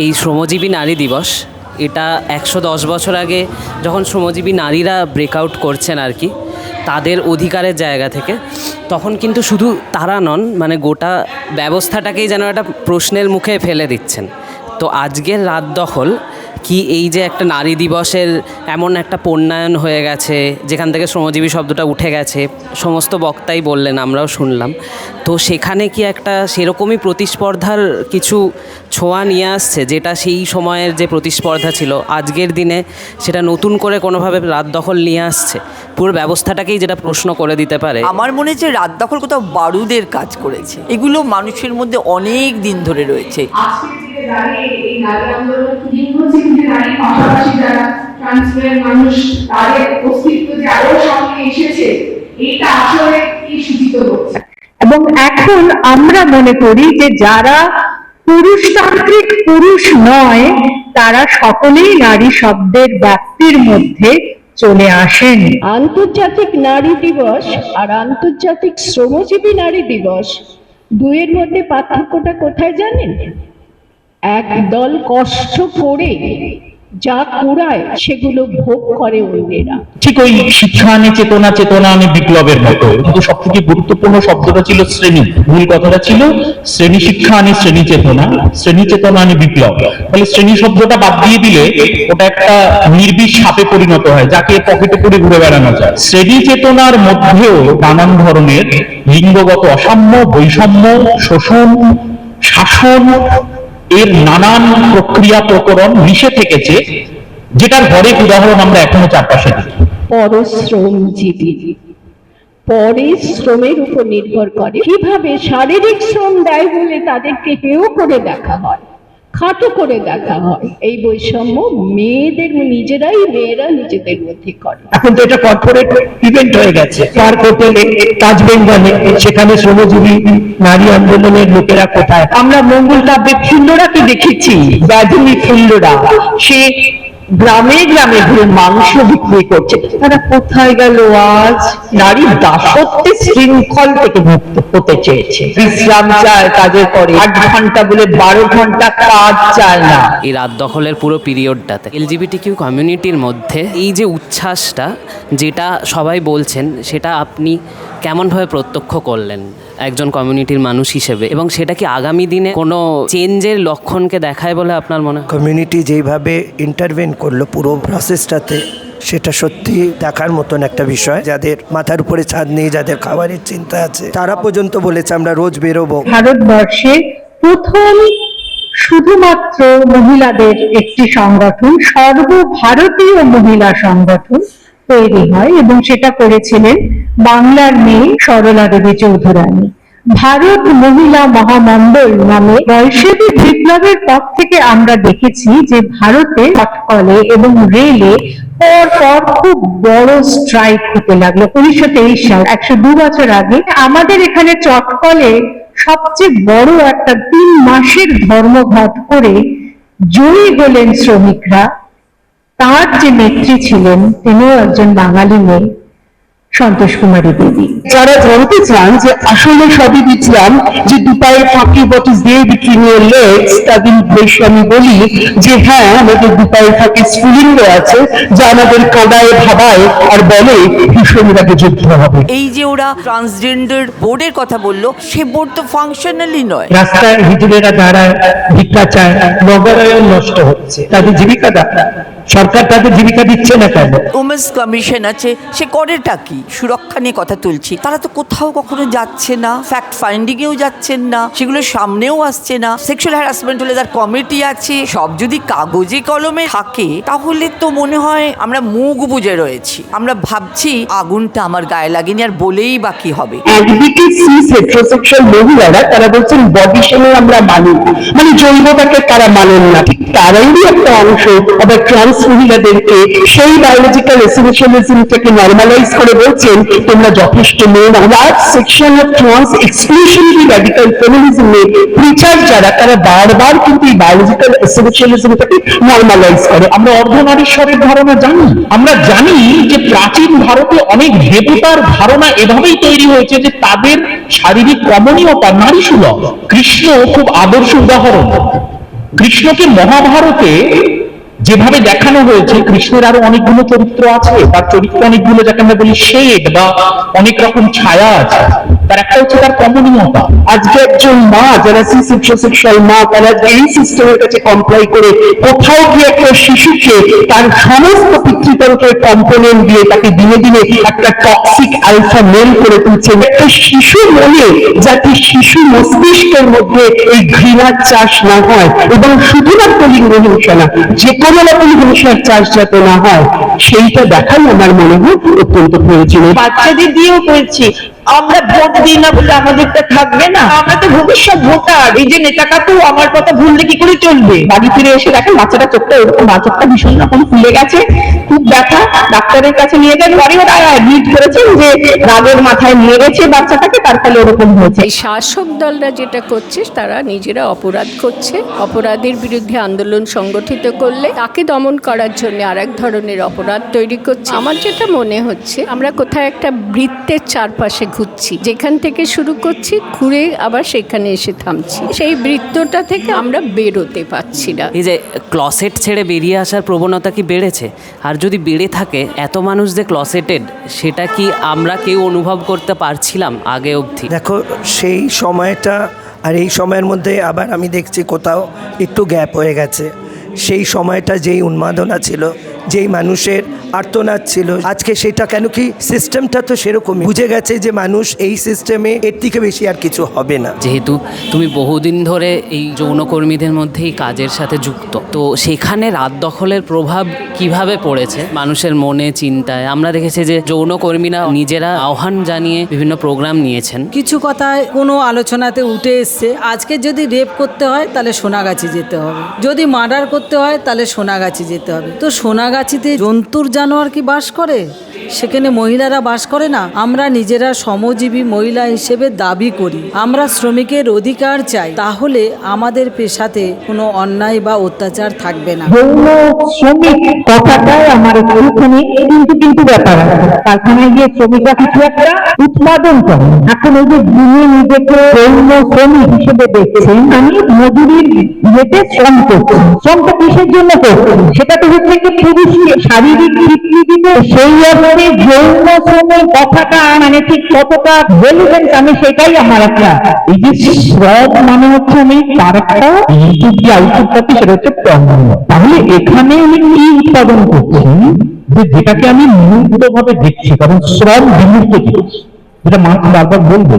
এই শ্রমজীবী নারী দিবস, এটা একশো দশ বছর আগে যখন শ্রমজীবী নারীরা ব্রেকআউট করছেন আর কি, তাদের অধিকারের জায়গা থেকে, তখন কিন্তু শুধু তারা নন মানে গোটা ব্যবস্থাটাকেই যেন একটা প্রশ্নের মুখে ফেলে দিচ্ছেন। তো আজকের রাত দখল কি এই যে একটা নারী দিবসের এমন একটা পণ্যায়ন হয়ে গেছে, যেখান থেকে শ্রমজীবী শব্দটা উঠে গেছে, সমস্ত বক্তাই বললেন, আমরাও শুনলাম। তো সেখানে কি একটা সেরকমই প্রতিস্পর্ধার কিছু ছোঁয়া নিয়ে আসছে, যেটা সেই সময়ের যে প্রতিস্পর্ধা ছিল, আজকের দিনে সেটা নতুন করে কোনোভাবে রাত দখল নিয়ে আসছে? পুরো ব্যবস্থাটাকেই যেটা প্রশ্ন করে দিতে পারে। আমার মনে হচ্ছে রাত দখল কোথাও বারুদের কাজ করেছে। এগুলো মানুষের মধ্যে অনেক দিন ধরে রয়েছে। মানুষ তাদের অস্তিত্ব যে আরও সামনে এসেছে এটা আসলে কি সূচিত এবং এখন আমরা মনে করি যে যারা পুরুষতান্ত্রিক পুরুষ নয় তারা সকলেই নারী শব্দের ব্যাপ্তির মধ্যে চলে আসেন। আন্তর্জাতিক নারী দিবস আর আন্তর্জাতিক শ্রমজীবী নারী দিবস দুয়ের মধ্যে পার্থক্যটা কোথায় জানেন? একদল কষ্ট করে যা কুড়ায়, সেগুলো ভোগ করে অন্যেরা। ঠিক ওই শিক্ষা আনে চেতনা চেতনা আনে বিপ্লবের মতো। কিন্তু সব থেকে গুরুত্বপূর্ণ শব্দটা ছিল শ্রেণি। মূল কথাটা ছিল শ্রেণি শিক্ষা আনে শ্রেণি চেতনা শ্রেণি চেতনা আনে বিপ্লব। তাহলে শ্রেণি শব্দটা বাদ দিয়ে দিলে ওটা একটা নির্বিষ সাপে পরিণত হয়, যাকে পকেটে করে ঘুরে বেড়ানো যায়। শ্রেণি চেতনার মধ্যেও নানান ধরনের লিঙ্গগত অসাম্য, বৈষম্য, শোষণ, শাসন এর নানান প্রক্রিয়া প্রকরণ মিশে থেকেছে, যেটার হরেক উদাহরণ আমরা এখনও চারপাশে দেখি। পরশ্রমজীবী পরিশ্রমের উপর নির্ভর করে কীভাবে শারীরিক শ্রম দেয় বলে তাদেরকে হেও করে দেখা হয়। খাটো করে দেখা হয়। এই বৈষম্য মেয়েদের নিজেরাই মেয়েরা নিজেদের মধ্যে করে। এখন তো এটা কর্পোরেট ইভেন্ট হয়ে গেছে। তার হোটেলে তাজ বেঙ্গলে, সেখানে শ্রমজীবী নারী আন্দোলনের লোকেরা কোথায়? আমরা মঙ্গল কাব্যে ফুল্লরাকে দেখেছি। গাজনী ফুল্লরা। সে গ্রামে গ্রামে ঘুরে মাংস বিক্রি করছে। তারা কোথায় গেল আজ? নারী দাসত্বের শৃঙ্খল থেকে মুক্ত হতে চেয়েছে। বিশ্রাম চায় কাজের পরে। আট ঘণ্টা বলে বারো ঘণ্টা কাজ চায় না। এই রাত দখলের পুরো পিরিয়ডটাতে এলজিবিটি কিউ কমিউনিটির মধ্যে এই যে উচ্ছ্বাসটা, যেটা সবাই বলছেন, সেটা আপনি কেমনভাবে প্রত্যক্ষ করলেন? একজন কমিউনিটির মানুষ হিসেবে। এবং সেটা কি আগামী দিনে কোনো চেঞ্জের লক্ষণকে দেখায় বলে আপনার মনে হয়? কমিউনিটি যেইভাবে ইন্টারভেন করল পুরো প্রসেসটাতে সেটা সত্যি দেখার মতন একটা বিষয়। যাদের মাথার উপরে ছাদ নেই যাদের খাবারের চিন্তা আছে তারা পর্যন্ত বলেছে আমরা রোজ বেরোবো। ভারতবর্ষে প্রথম শুধুমাত্র মহিলাদের একটি সংগঠন সর্বভারতীয় মহিলা সংগঠন তৈরি হয় এবং সেটা করেছিলেন বাংলার মেয়ে সরলা দেবী চৌধুরানী। ভারত মহিলা মহামণ্ডল নামে বৈশ্বিক বিপ্লবের পর থেকে আমরা দেখেছি যে ভারতে চটকলে এবং রেলে পর পর খুব বড় স্ট্রাইক হতে লাগল। উনিশশো তেইশ সাল, একশো দু বছর আগে আমাদের এখানে চটকলে সবচেয়ে বড় একটা তিন মাসের ধর্মঘট করে জয়ী হলেন শ্রমিকরা। তার যে নেত্রী ছিলেন তিনিও একজন বাঙালি মেয়ে সন্তোষ কুমারী দেবী। যারা জানতে চান যে আসলে সবই দিচ্ছিলাম যে দুপায়ের ফাঁকি what is there between your legs তাদের উদ্দেশ্যে আমি বলি যে হ্যাঁ আমাদের দুপায়ের ফাঁকি স্ফুলিঙ্গ আছে যা আমাদের কাদায় ভাবায় আর বলে ভীষণরাকে যুদ্ধ হবে। এই যে ওরা ট্রান্সজেন্ডার বোর্ডের কথা বলল সে বোর্ড তো ফাংশনালি নয়। রাস্তায় হিজুরেরা দাঁড়ায় ভিক্ষা চায় নগরায়ন নষ্ট হচ্ছে তাদের জীবিকা দাঁড়ায়। সরকার তাদের জীবিকা দিচ্ছে না কেন? উমেন্স কমিশন আছে সে করেটা কি? সুরক্ষা নিয়ে কথা তুলছি। তারা তো কোথাও কখনো যাচ্ছে না ফ্যাক্ট ফাইন্ডিং এও যাচ্ছেন না সেগুলো সামনেও আসছে না। সেক্সুয়াল হ্যারাসমেন্ট হলে তার কমিটি আছে সব যদি কাগজে কলমে থাকে তাহলে তো মনে হয় আমরা মুখ বুঝে রয়েছি। আমরা ভাবছি আগুনটা আমার গায়ে লাগেনি আর বলেই বাকি হবে। একদিকে সিস হেটারোসেক্সুয়াল মহিলারা তারা বলছেন বডি শেমে আমরা মানি না। মানে জৈবতাকে তারা মানেন না। ঠিক তারাই একটা অংশ আবার ট্রান্স মহিলাদেরকে সেই বায়োলজিক্যাল এসিনেশনিজমটাকে নর্মালাইজ করে বলছেন, তোমরা যথেষ্ট মেয়ে না। Large section of trans exclusionary ফেমিনিজমে preacher যারা, তারা বারবার কিন্তু এই বায়োলজিক্যাল নর্মালাইজ করে। আমরা অর্ধনারীশ্বরের ধারণা জানি। আমরা জানি যে প্রাচীন ভারতে অনেক দেবতার ধারণা এভাবেই তৈরি হয়েছে যে তাদের শারীরিক কমনীয়তা নারী সুলভ কৃষ্ণ খুব আদর্শ উদাহরণ। কৃষ্ণকে মহাভারতে যেভাবে দেখানো হয়েছে, কৃষ্ণের আরও অনেকগুলো চরিত্র আছে, তার চরিত্র অনেকগুলো যাকে আমরা বলি শেড বা অনেক রকম ছায়া আছে। তার একটা হচ্ছে তার কমনীয়তা আজকে একজন মা, যারা মা, তারা এই সিস্টেমের কাছে কমপ্লাই করে কোথাও গিয়ে একটা শিশুকে তার সমস্ত পিতৃতন্ত্রের কম্পোনেন্ট দিয়ে তাকে দিনে দিনে একটা টক্সিক আলফা মেল করে একটা শিশু মনে, যাতে শিশু মস্তিষ্কের মধ্যে এই ঘৃণার চাষ না হয় এবং শুধুমাত্র লিঙ্গ হিংসা না, যে কোনো রকম হিংসার চাষ যাতে না হয়, সেইটা দেখাই আমার মনে হয় অত্যন্ত প্রয়োজনীয়। বাচ্চাদের দিয়েও করেছি। আমরা ভোট দিই না বলে আমাদেরটা থাকবে না। আমরা তো ভবিষ্যৎ ভোটার। এই যে নেতাটা তো আমার কথা ভুললে কি করে চলবে? বাড়ি ফিরে এসে দেখেন বাচ্চাটা চোখটা এরকম বাচ্চাটা ভীষণ রকম ফুলে গেছে। খুব ব্যথা ডাক্তারের কাছে নিয়ে যান পরে ওরা অ্যাডমিট করেছেন যে রাগের মাথায় নিয়ে গেছে বাচ্চাটাকে তার ফলে ওরকম হয়েছে। শাসক দলরা যেটা করছে তারা নিজেরা অপরাধ করছে। অপরাধের বিরুদ্ধে আন্দোলন সংগঠিত করলে তাকে দমন করার জন্য আরেক ধরনের অপরাধ তৈরি করছে। আমার যেটা মনে হচ্ছে আমরা কোথায় একটা বৃত্তের চারপাশে ঘুরছি। যেখান থেকে শুরু করছি ঘুরে আবার সেখানে এসে থামছি। সেই বৃত্তটা থেকে আমরা বেরোতে পারছি না। এই যে ক্লসেট ছেড়ে বেরিয়ে আসার প্রবণতা কি বেড়েছে? আর যদি বেড়ে থাকে এত মানুষ যে ক্লসেটেড সেটা কি আমরা কেউ অনুভব করতে পারছিলাম আগে অবধি? দেখো সেই সময়টা আর এই সময়ের মধ্যে আবার আমি দেখছি কোথাও একটু গ্যাপ হয়ে গেছে। সেই সময়টা যেই উন্মাদনা ছিল যেই মানুষের আর্তনাদ ছিল। আজকে সেটা কেন কি? সিস্টেমটা তো সেরকমই। বুঝে গেছে যে মানুষ এই সিস্টেমে এর থেকে বেশি আর কিছু হবে না। যেহেতু তুমি বহুদিন ধরে এই যৌনকর্মীদের মধ্যেই কাজের সাথে যুক্ত তো সেখানে রাত দখলের প্রভাব কীভাবে পড়েছে? মানুষের মনে চিন্তায়। আমরা দেখেছি যে যৌনকর্মীরা নিজেরা আহ্বান জানিয়ে বিভিন্ন প্রোগ্রাম নিয়েছেন। কিছু কথায় কোনো আলোচনাতে উঠে এসছে। আজকে যদি রেপ করতে হয় তাহলে সোনাগাছি যেতে হবে। যদি মার্ডার করতে হয় তাহলে সোনাগাছি যেতে হবে। তো সোনাগাছিতে জন্তুর জানোয়ার কি বাস করে? সেখানে মহিলারা বাস করে না। আমরা নিজেরা শ্রমজীবী মহিলা হিসেবে দাবি করি। আমরা শ্রমিকের অধিকার চাই। তাহলে আমাদের পেশাতে কোনো অন্যায় বা অত্যাচার থাকবে না। শ্রমিক কথাটাই আমার একটুখানি কিন্তু কিন্তু ব্যাপার কারখানায় গিয়ে শ্রমিকরা কিছু একটা উৎপাদন করে। এখন যে যিনি নিজেকে শ্রমিক হিসেবে দেখছেন আমি মজুরির ইয়েতে শ্রম করছি শ্রমটা কিসের জন্য করছি সেটা তো হচ্ছে শারীরিক সেই অর্থে যৌন শ্রমের কথাটা মানে ঠিক কতটা রেলিভেন্ট আমি সেটাই আমার একটা এই যে শ্রম মানে হচ্ছে আমি তার একটা ইনপুট যে আউটপুট পাচ্ছি সেটা হচ্ছে তাহলে এখানে আমি কি উৎপাদন করছি? যে যেটাকে আমি মুক্ত ভাবে দেখছি, কারণ শ্রম বিমূর্ত জিনিস। যেটা মার্ক্স বারবার বলবে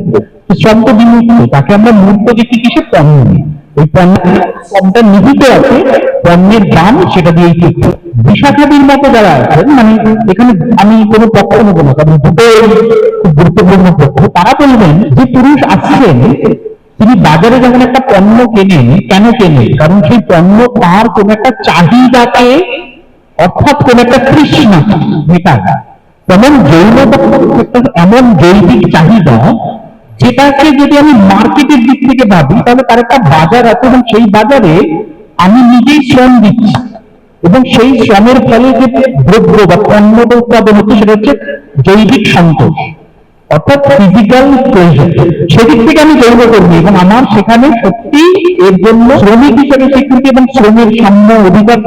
শ্রম তো বিমূর্ত, তাকে আমরা মূর্ত দেখি কিসে? পণ্য ওই পণ্য শ্রমটা নিহিত আছে। পণ্যের দাম সেটা বিশাখাদির মতো যারা আছেন মানে এখানে আমি কোনো পক্ষ নেব না, কারণ খুব গুরুত্বপূর্ণ পক্ষ। তারা বলবেন যে পুরুষ আসছেন, তিনি বাজারে যখন একটা পণ্য কেনেন, কেন কেনেন? কারণ সেই পণ্য তার কোন একটা চাহিদাকে অর্থাৎ কোন একটা তৃষ্ণা মেটায়। তেমন একটা এমন জৈবিক চাহিদা যেটাকে যদি আমি মার্কেটের দিক থেকে ভাবি, তাহলে তার একটা বাজার আছে এবং সেই বাজারে আমি নিজেই শ্রম দিচ্ছি। এবং সেই শ্রমের ফলে যে দ্রব্য বা পণ্য উৎপাদন হচ্ছে, সেটা হচ্ছে জৈবিক সন্তোষ। অর্থাৎ ফিজিক্যাল প্রয়োজন সেদিক থেকে আমি যৌন কর্মী এবং আমার সেখানে সত্যি এর জন্য শ্রমিক হিসেবে স্বীকৃতি এবং শ্রমের সাম্য অধিকার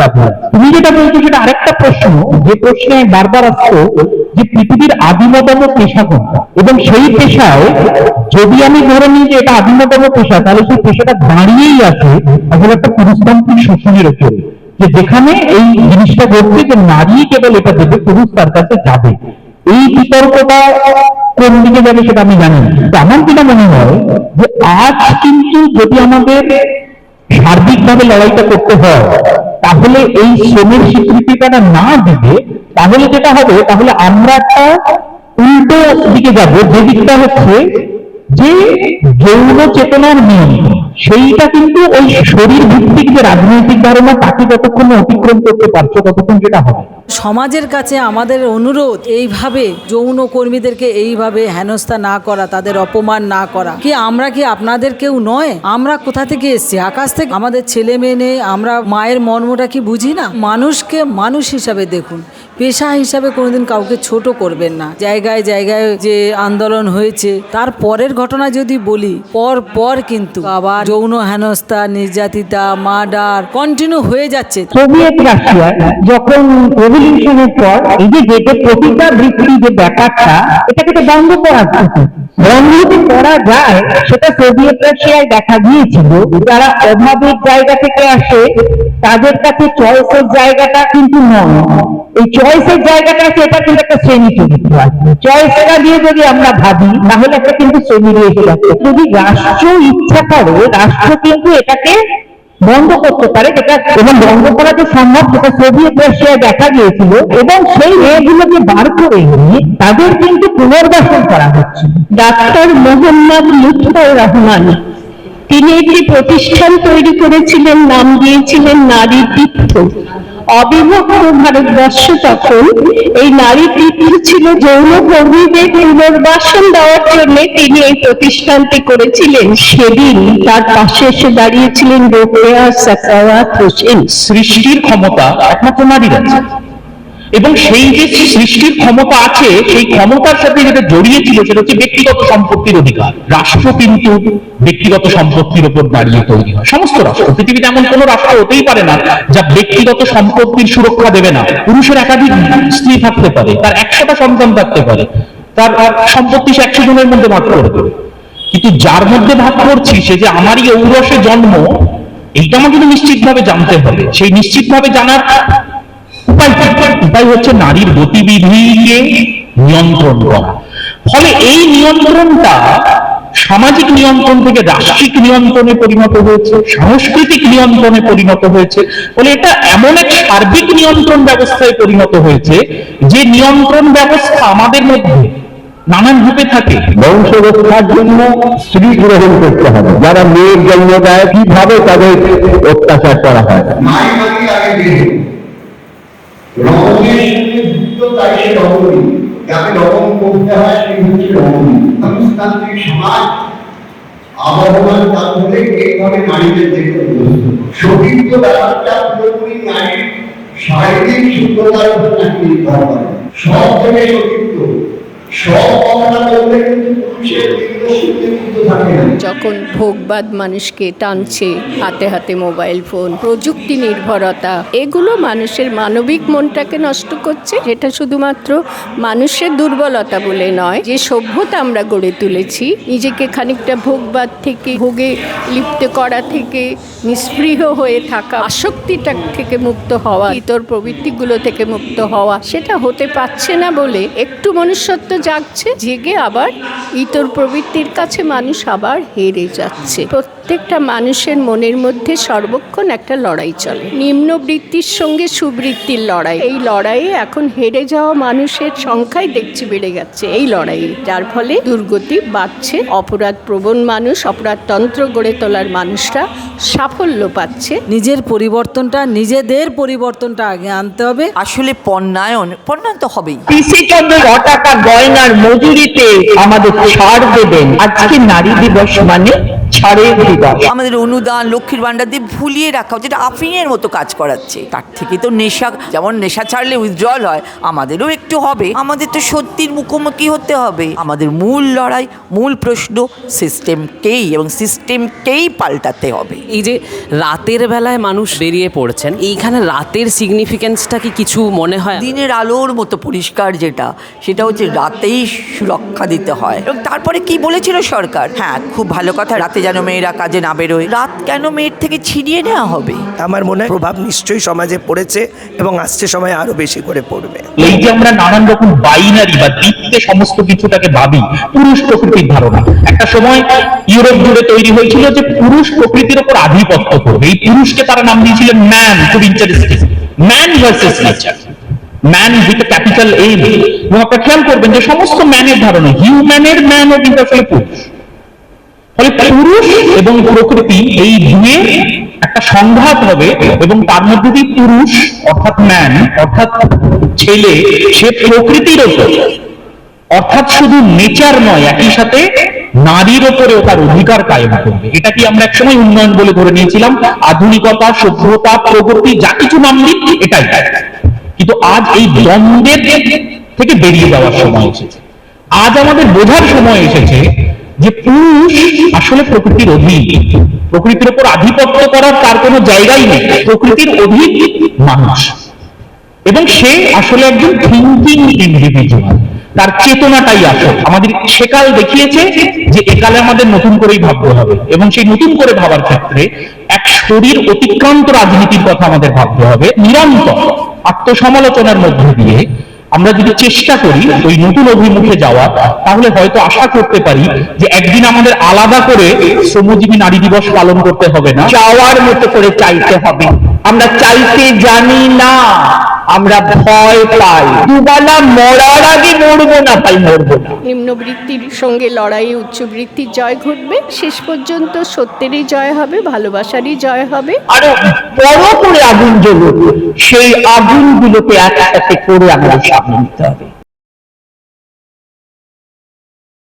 ব্যবহার। তুমি যেটা বলছো, সেটা আরেকটা প্রশ্ন। যে প্রশ্নে বারবার আসতো যে পৃথিবীর আদিমতম পেশা কোনটা? এবং সেই পেশায় যদি আমি ধরে নিই যে এটা আদিমতম পেশা, তাহলে সেই পেশাটা দাঁড়িয়েই আছে আসলে একটা পুরুষতান্ত্রিক শোষণের উপরে যে যেখানে এই জিনিসটা ঘটছে যে নারী কেবল এটা দেবে, পুরুষ তার কাছে যাবে। এই বিতর্কটা কোন দিকে যাবে সেটা আমি জানি তো আমার যেটা মনে হয় যে আজ কিন্তু যদি আমাদের সার্বিকভাবে লড়াইটা করতে হয়, তাহলে এই শ্রমের স্বীকৃতিটা না দিবে, তাহলে যেটা হবে, তাহলে আমরা একটা উল্টো দিকে যাব। যে দিকটা হচ্ছে যে যৌন চেতনার নিয়ম। সেইটা কিন্তু ওই শরীর ভিত্তিক যে রাজনৈতিক ধারণা, তাকে যতক্ষণ অতিক্রম করতে পারছ, ততক্ষণ যেটা হবে সমাজের কাছে আমাদের অনুরোধ, এইভাবে যৌন কর্মীদেরকে এইভাবে হেনস্থা না করা, তাদের অপমান না করা। কি আমরা কি আপনাদের কেউ নয়? আমরা কোথা থেকে এসছি? আকাশ থেকে? আমাদের ছেলে মেয়ে নেই, আমরা মায়ের মর্মটা কি বুঝি না? মানুষকে মানুষ হিসাবে দেখুন। পেশা হিসাবে কোনোদিন কাউকে ছোট করবেন না। জায়গায় জায়গায় যে আন্দোলন হয়েছে, তার পরের ঘটনা যদি বলি, পর পর কিন্তু আবার যৌন হেনস্থা, নির্যাতিতা, মার্ডার কন্টিনিউ হয়ে যাচ্ছে। সোভিয়েত রাশিয়া যখন রেভলিউশনের পর এই যে যেটা প্রতিটা বৃত্তি, যে ব্যাপারটা, এটাকে তো বন্ধ করা উচিত করা যায়, সেটা সোভিয়েত রাশিয়ায় দেখা গিয়েছিল যারা অভাবের জায়গা থেকে আসে, তাদের কাছে চয়েসের জায়গাটা কিন্তু নয়। এই চয়েসের জায়গাটা আছে, এটা কিন্তু একটা শ্রেণি চরিত্র আছে। চয়েসটা দিয়ে যদি আমরা ভাবি, তাহলে একটা কিন্তু শ্রেণি রয়েছে যদি রাষ্ট্র ইচ্ছা করে, রাষ্ট্র কিন্তু এটাকে বন্ধ করতে পারে যেটা এবং বন্ধ করা যে সম্ভব, সেটা সোভিয়েত রাশিয়ায় দেখা গিয়েছিল এবং সেই মেয়েগুলোকে বার করে নিয়ে তাদের কিন্তু পুনর্বাসন করা হচ্ছে। ডাক্তার মোহাম্মদ লুৎফর রহমান, তিনি একটি প্রতিষ্ঠান তৈরি করেছিলেন, নাম দিয়েছিলেন নারী তীর্থ। অবিভক্ত ভারতবর্ষ তখন এই নারী তীর্থ ছিল যৌন কর্মীদের পুনর্বাসন দেওয়ার জন্য তিনি এই প্রতিষ্ঠানটি করেছিলেন। সেদিন তার পাশে এসে দাঁড়িয়েছিলেন রোকেয়া সাকাওয়াত হোসেন। সৃষ্টির ক্ষমতা একমাত্র নারীর আছে। এবং সেই যে সৃষ্টির ক্ষমতা আছে, সেই ক্ষমতার সাথে যেটা জড়িয়ে ছিল, সেটা হচ্ছে ব্যক্তিগত সম্পত্তির অধিকার। রাষ্ট্র কিন্তু ব্যক্তিগত সম্পত্তির উপর দাঁড়িয়ে তৈরি হয়। সমস্ত রাষ্ট্র, পৃথিবীতে এমন কোন রাষ্ট্র হতেই পারে না, যা ব্যক্তিগত সম্পত্তির সুরক্ষা দেবে না। পুরুষের একাধিক স্ত্রী থাকতে পারে, তার একশোটা সন্তান থাকতে পারে, তার সম্পত্তি সে একশো জনের মধ্যে ভাগ করে দেবে। কিন্তু যার মধ্যে ভাগ করছি, সে যে আমারই ঔরসে জন্ম, এইটা আমাকে কিন্তু নিশ্চিতভাবে জানতে হবে। সেই নিশ্চিতভাবে জানার উপায় উপায় হচ্ছে নারীর গতিবিধিকে নিয়ন্ত্রণ করা। ফলে এই নিয়ন্ত্রণটা সামাজিক নিয়ন্ত্রণ থেকে রাষ্ট্রিক নিয়ন্ত্রণে পরিণত হয়েছে সাংস্কৃতিক নিয়ন্ত্রণে পরিণত হয়েছে। ফলে এটা এমন এক সার্বিক নিয়ন্ত্রণ ব্যবস্থায় পরিণত হয়েছে যে নিয়ন্ত্রণ ব্যবস্থা আমাদের মধ্যে নানান রূপে থাকে। বংশ রক্ষার জন্য স্ত্রী গ্রহণ করতে হবে। যারা মেয়ের জন্ম দেয় কীভাবে তাদের অত্যাচার করা হয়? রমণীর সঙ্গে যুক্ত তাকে রমণী যাকে রমণ করতে হয়, সেই হচ্ছে রমণী সমাজতান্ত্রিক সমাজ আবহমান তার মধ্যে এইভাবে নারীদের দেখতে সতীর্থ ব্যাপারটা পুরোপুরি নারীর শারীরিক শুদ্ধতার উপর নাকি নির্ভর করে। সব থেকে সতীর্থ যখন ভোগবাদ মানুষকে টানছে হাতে হাতে মোবাইল ফোন, প্রযুক্তি নির্ভরতা, এগুলো মানুষের মানবিক মনটাকে নষ্ট করছে। যেটা শুধুমাত্র মানুষের দুর্বলতা বলে নয়, যে সভ্যতা আমরা গড়ে তুলেছি, নিজেকে খানিকটা ভোগবাদ থেকে, ভোগে লিপ্ত করা থেকে, নিস্পৃহ হয়ে থাকা, আসক্তিটা থেকে মুক্ত হওয়া, ইতর প্রবৃত্তিগুলো থেকে মুক্ত হওয়া, সেটা হতে পারছে না বলে একটু মনুষ্যত্ব জাগছে, জেগে আবার ইতর প্রবৃত্তির কাছে মানুষ আবার হেরে যাচ্ছে। প্রত্যেকটা মানুষের মনের মধ্যে সর্বক্ষণ একটা লড়াই চলে। নিম্নবৃত্তির সঙ্গে সুবৃত্তির লড়াই। এই লড়াইয়ে এখন হেরে যাওয়া মানুষের সংখ্যাই দেখছি বেড়ে যাচ্ছে এই লড়াইয়ে। যার ফলে দুর্গতি বাড়ছে। অপরাধ প্রবণ মানুষ অপরাধ তন্ত্র গড়ে তোলার মানুষরা সাফল্য পাচ্ছে। নিজের পরিবর্তনটা নিজেদের পরিবর্তনটা আগে আনতে হবে। আসলে পণ্যায়ন পণ্যায়ন তো হবেই। কৃষিচন্দ্র ছ টাকা গয়নার মজুরিতে আমাদের ছাড় দেবেন। আজকে নারী দিবস মানে ছাড়ের দিবস। আমাদের অনুদান লক্ষ্মীর ভান্ডার দিয়ে ভুলিয়ে রাখা হচ্ছে এটা আফিংয়ের মতো কাজ করাচ্ছে। তার থেকে তো নেশা যেমন নেশা ছাড়লে উইথড্রল হয় আমাদেরও একটু হবে। আমাদের তো সত্যির মুখোমুখি হতে হবে। আমাদের মূল লড়াই মূল প্রশ্ন সিস্টেমকেই এবং সিস্টেমকেই পাল্টাতে হবে। এই যে রাতের বেলায় মানুষ বেরিয়ে পড়ছেন এইখানে রাতের সিগনিফিকেন্সটা কি কিছু মনে হয়? দিনের আলোর মতো পরিষ্কার যেটা সেটা হচ্ছে রাতেই সুরক্ষা দিতে হয়। এবং তারপরে কি বলেছিল সরকার? হ্যাঁ খুব ভালো কথা রাতে যেন মেয়েরা কাজে না বেরোয়। রাত কেন মেয়ের থেকে ছিনিয়ে নেওয়া হবে? আমার মনে হয় প্রভাব নিশ্চয়ই সমাজে পড়েছে এবং আসছে সময় আরও বেশি করে পড়বে। এই যে আমরা নানান রকম বাইনারি বা দিকতে সমস্ত কিছুটাকে ভাবি পুরুষ প্রকৃতির ধারণা। একটা সময় ইউরোপ জুড়ে তৈরি হয়েছিল যে পুরুষ প্রকৃতির উপর আধিপত্য করবে এই পুরুষকে তারা নাম দিয়েছিলেন ম্যান, খুব interesting man versus nature man with capital M এবং আপনারা খেয়াল করবেন যে সমস্ত ম্যানের ধারণা হিউম্যানের ম্যানও কিন্তু আসলে পুরুষ। ফলে পুরুষ এবং প্রকৃতি এই দুয়ের একটা সংঘাত হবে এবং তার মধ্যে দিয়ে পুরুষ অর্থাৎ ম্যান, অর্থাৎ ছেলে, সে প্রকৃতির ওপর। অর্থাৎ শুধু নেচার নয়, একই সাথে নারীর ওপরেও তার অধিকার কায়েম করবে। এটা কি আমরা একসময় উন্নয়ন বলে ধরে নিয়েছিলাম? আধুনিকতা সভ্যতা প্রগতি, যা কিছু নাম দিই এটাই। কিন্তু আজ এই দ্বন্দ্বের থেকে বেরিয়ে যাওয়ার সময় এসেছে। আজ আমাদের বোঝার সময় এসেছে যে পুরুষ আসলে প্রকৃতির অধীন। প্রকৃতির উপর আধিপত্য করার তার কোনো জায়গাই নেই। প্রকৃতির অধীন মানুষ। এবং সে আসলে একজন থিঙ্কিং ইন্ডিভিজুয়াল তার চেতনাটাই আসল আমাদের সেকাল দেখিয়েছে যে একালে আমাদের নতুন করেই ভাবতে হবে এবং সেই নতুন করে ভাবার ক্ষেত্রে এক শরীর অতিক্রান্ত রাজনীতির কথা আমাদের ভাবতে হবে। নিরন্তর আত্মসমালোচনার মধ্য দিয়ে আমরা যদি চেষ্টা করি ওই নতুন অভিমুখে যাওয়ার তাহলে হয়তো আশা করতে পারি যে একদিন আমাদের আলাদা করে শ্রমজীবী নারী দিবস পালন করতে হবে না। চাওয়ার মতো করে চাইতে হবে। আমরা চাইতে জানি না আমরা ভয় পাই। দুবেলা মরার আগে মরবো না পাই মরবো না। নিম্নবৃত্তির সঙ্গে লড়াইয়ে উচ্চবৃত্তির জয় ঘটবে। শেষ পর্যন্ত সত্যেরই জয় হবে ভালোবাসারই জয় হবে। আরও বড় করে আগুন জ্বলবে। সেই আগুনগুলোকে একসাথে করে আমরা সামনে নিতে হবে।